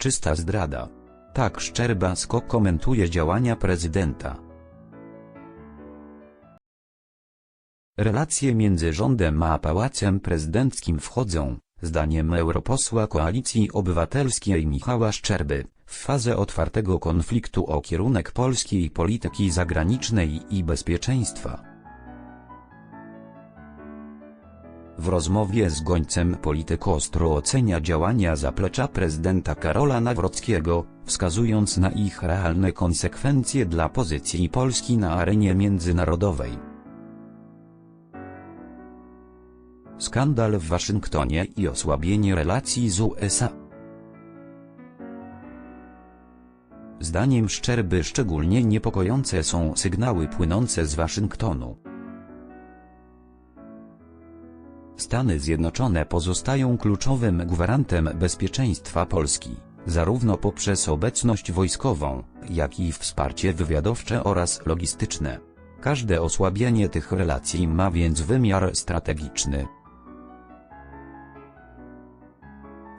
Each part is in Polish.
Czysta zdrada. Tak Szczerbasko komentuje działania prezydenta. Relacje między rządem a pałacem prezydenckim wchodzą, zdaniem europosła Koalicji Obywatelskiej Michała Szczerby, w fazę otwartego konfliktu o kierunek polskiej polityki zagranicznej i bezpieczeństwa. W rozmowie z Gońcem polityk ostro ocenia działania zaplecza prezydenta Karola Nawrockiego, wskazując na ich realne konsekwencje dla pozycji Polski na arenie międzynarodowej. Skandal w Waszyngtonie i osłabienie relacji z USA. Zdaniem Szczerby szczególnie niepokojące są sygnały płynące z Waszyngtonu. Stany Zjednoczone pozostają kluczowym gwarantem bezpieczeństwa Polski, zarówno poprzez obecność wojskową, jak i wsparcie wywiadowcze oraz logistyczne. Każde osłabienie tych relacji ma więc wymiar strategiczny.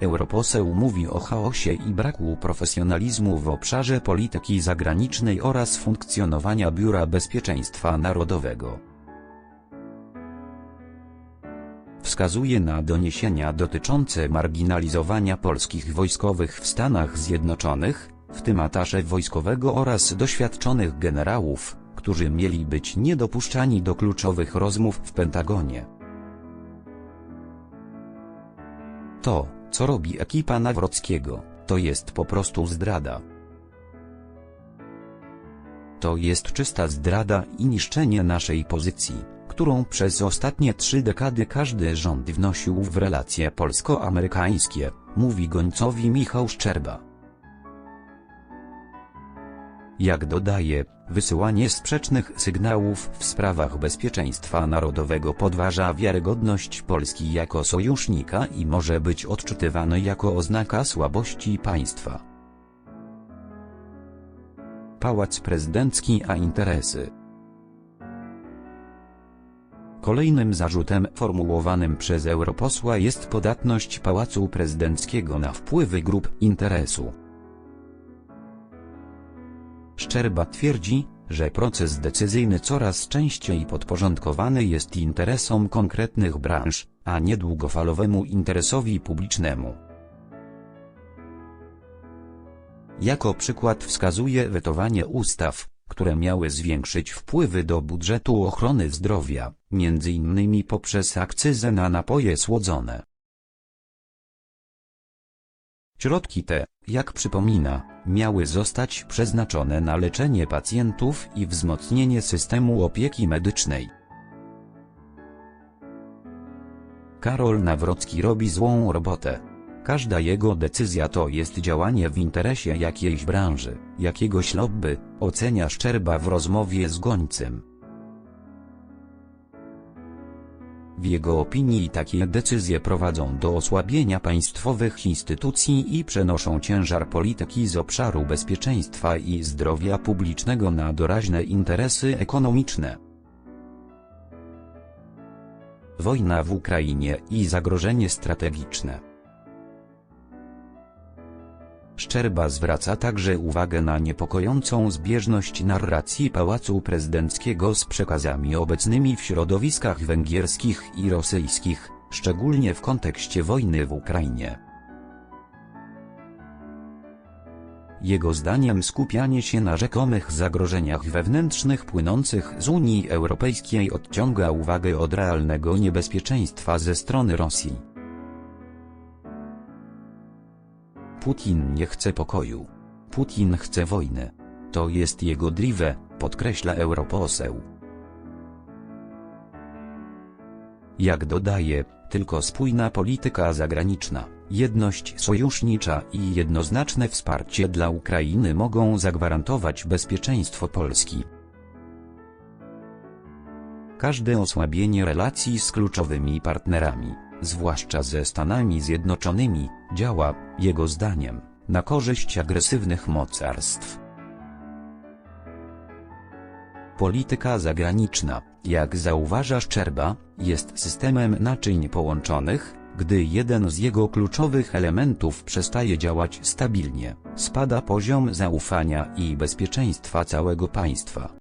Europoseł mówi o chaosie i braku profesjonalizmu w obszarze polityki zagranicznej oraz funkcjonowania Biura Bezpieczeństwa Narodowego. Wskazuje na doniesienia dotyczące marginalizowania polskich wojskowych w Stanach Zjednoczonych, w tym atasze wojskowego oraz doświadczonych generałów, którzy mieli być niedopuszczani do kluczowych rozmów w Pentagonie. To, co robi ekipa Nawrockiego, to jest po prostu zdrada. To jest czysta zdrada i niszczenie naszej pozycji, którą przez ostatnie trzy dekady każdy rząd wnosił w relacje polsko-amerykańskie, mówi gońcowi Michał Szczerba. Jak dodaje, wysyłanie sprzecznych sygnałów w sprawach bezpieczeństwa narodowego podważa wiarygodność Polski jako sojusznika i może być odczytywane jako oznaka słabości państwa. Pałac Prezydencki a interesy Kolejnym zarzutem formułowanym przez europosła jest podatność Pałacu Prezydenckiego na wpływy grup interesu. Szczerba twierdzi, że proces decyzyjny coraz częściej podporządkowany jest interesom konkretnych branż, a nie długofalowemu interesowi publicznemu. Jako przykład wskazuje wetowanie ustaw, które miały zwiększyć wpływy do budżetu ochrony zdrowia, innymi poprzez akcyzę na napoje słodzone. Środki te, jak przypomina, miały zostać przeznaczone na leczenie pacjentów i wzmocnienie systemu opieki medycznej. Karol Nawrocki robi złą robotę. Każda jego decyzja to jest działanie w interesie jakiejś branży, jakiegoś lobby, ocenia Szczerba w rozmowie z Gońcem. W jego opinii takie decyzje prowadzą do osłabienia państwowych instytucji i przenoszą ciężar polityki z obszaru bezpieczeństwa i zdrowia publicznego na doraźne interesy ekonomiczne. Wojna w Ukrainie i zagrożenie strategiczne Szczerba zwraca także uwagę na niepokojącą zbieżność narracji Pałacu Prezydenckiego z przekazami obecnymi w środowiskach węgierskich i rosyjskich, szczególnie w kontekście wojny w Ukrainie. Jego zdaniem skupianie się na rzekomych zagrożeniach wewnętrznych płynących z Unii Europejskiej odciąga uwagę od realnego niebezpieczeństwa ze strony Rosji. Putin nie chce pokoju. Putin chce wojny. To jest jego drive, podkreśla europoseł. Jak dodaje, tylko spójna polityka zagraniczna, jedność sojusznicza i jednoznaczne wsparcie dla Ukrainy mogą zagwarantować bezpieczeństwo Polski. Każde osłabienie relacji z kluczowymi partnerami, zwłaszcza ze Stanami Zjednoczonymi, działa, jego zdaniem, na korzyść agresywnych mocarstw. Polityka zagraniczna, jak zauważa Szczerba, jest systemem naczyń połączonych, Gdy jeden z jego kluczowych elementów przestaje działać stabilnie, spada poziom zaufania i bezpieczeństwa całego państwa.